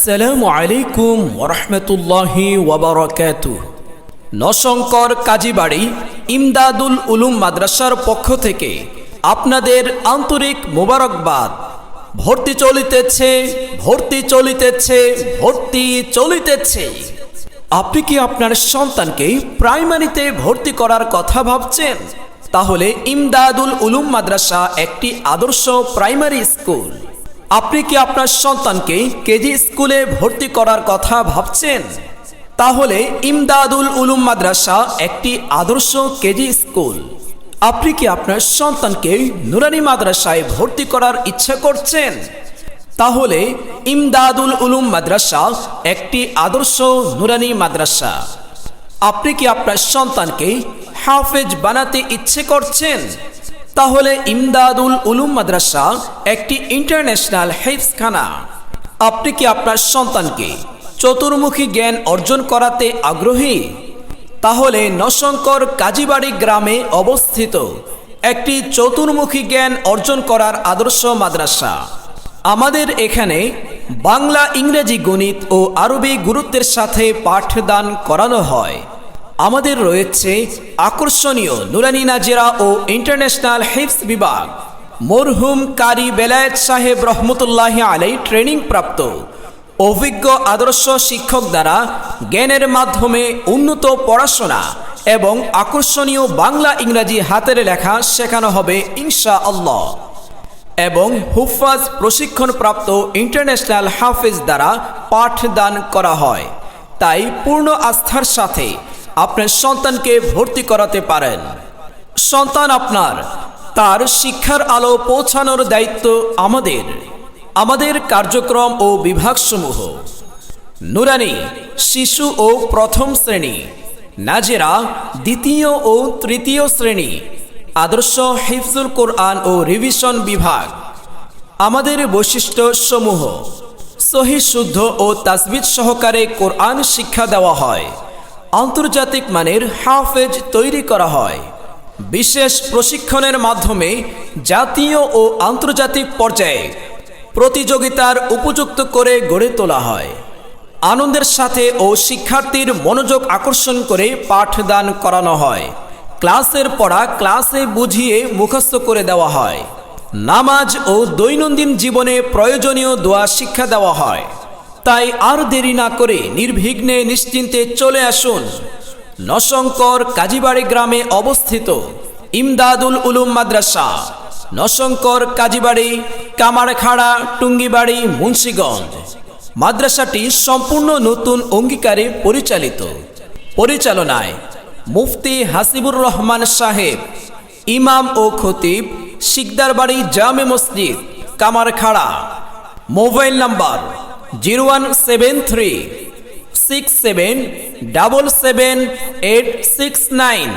আসসালামু আলাইকুম ওরহমতুল্লাহি ওবরাকাত নশঙ্কর কাজীবাড়ি, ইমদাদুল উলুম মাদ্রাসার পক্ষ থেকে আপনাদের আন্তরিক মোবারকবাদ। ভর্তি চলিতেছে ভর্তি চলিতেছে ভর্তি চলিতেছে। আপনি কি আপনার সন্তানকে প্রাইমারিতে ভর্তি করার কথা ভাবছেন? তাহলে ইমদাদুল উলুম মাদ্রাসা একটি আদর্শ প্রাইমারি স্কুল। আপনি কি আপনার সন্তানকে কেজি স্কুলে ভর্তি করার কথা ভাবছেন? তাহলে ইমদাদুল উলুম মাদ্রাসা একটি আদর্শ কেজি স্কুল। আপনি কি আপনার সন্তানকে নুরানি মাদ্রাসায় ভর্তি করার ইচ্ছা করছেন? তাহলে ইমদাদুল উলুম মাদ্রাসা একটি আদর্শ নুরানি মাদ্রাসা। আপনি কি আপনার সন্তানকে হাফেজ বানাতে ইচ্ছে করছেন? তাহলে ইমদাদুল উলুম মাদ্রাসা একটি ইন্টারন্যাশনাল হেফসখানা আপনি কি আপনার সন্তানকে চতুর্মুখী জ্ঞান অর্জন করাতে আগ্রহী? তাহলে নশঙ্কর কাজীবাড়ি গ্রামে অবস্থিত একটি চতুর্মুখী জ্ঞান অর্জন করার আদর্শ মাদ্রাসা। আমাদের এখানে বাংলা ইংরেজি গণিত ও আরবি গুরুত্বের সাথে পাঠদান করানো হয়। আমাদের রয়েছে আকর্ষণীয় নুরানি নাজেরা ও ইন্টারন্যাশনাল হিফস বিভাগ। মরহুম কারি বেলায়েত সাহেব রহমতুল্লাহ আলাই ট্রেনিং প্রাপ্ত। অভিজ্ঞ আদর্শ শিক্ষক দ্বারা জ্ঞানের মাধ্যমে উন্নত পড়াশোনা এবং আকর্ষণীয় বাংলা ইংরাজি হাতের লেখা শেখানো হবে ইনশা আল্লাহ এবং হুফাজ প্রশিক্ষণপ্রাপ্ত ইন্টারন্যাশনাল হাফেজ দ্বারা পাঠদান করা হয়। তাই পূর্ণ আস্থার সাথে আপনার সন্তানকে ভর্তি করাতে পারেন। সন্তান আপনার, তার শিক্ষার আলো পৌঁছানোর দায়িত্ব আমাদের আমাদের কার্যক্রম ও বিভাগসমূহ। নুরানি, শিশু ও প্রথম শ্রেণি। নাজেরা, দ্বিতীয় ও তৃতীয় শ্রেণি। আদর্শ হিফজুল কোরআন ও রিভিশন বিভাগ। আমাদের বৈশিষ্ট্য সমূহ সহি শুদ্ধ ও তাসবিদ সহকারে কোরআন শিক্ষা দেওয়া হয়। আন্তর্জাতিক মানের হাফেজ তৈরি করা হয়। বিশেষ প্রশিক্ষণের মাধ্যমে জাতীয় ও আন্তর্জাতিক পর্যায়ে প্রতিযোগিতার উপযুক্ত করে গড়ে তোলা হয়। আনন্দের সাথে ও শিক্ষার্থীর মনোযোগ আকর্ষণ করে পাঠদান করানো হয়। ক্লাসের পড়া ক্লাসে বুঝিয়ে মুখস্থ করে দেওয়া হয়। নামাজ ও দৈনন্দিন জীবনে প্রয়োজনীয় দোয়া শিক্ষা দেওয়া হয়। তাই আর দেরি না করে নির্বিঘ্নে নিশ্চিন্তে চলে আসুন। নশঙ্কর কাজীবাড়ি গ্রামে অবস্থিত ইমদাদুল উলুম মাদ্রাসা। নশঙ্কর কাজীবাড়ি, কামারখাড়া, টুঙ্গিবাড়ি, মুন্সীগঞ্জ। মাদ্রাসাটি সম্পূর্ণ নতুন অঙ্গীকারে পরিচালিত। পরিচালনায় মুফতি হাসিবুর রহমান সাহেব, ইমাম ও খতিব শিকদারবাড়ি জামে মসজিদ, Kamarkhara. Mobile number zero one seven three six seven double seven eight six nine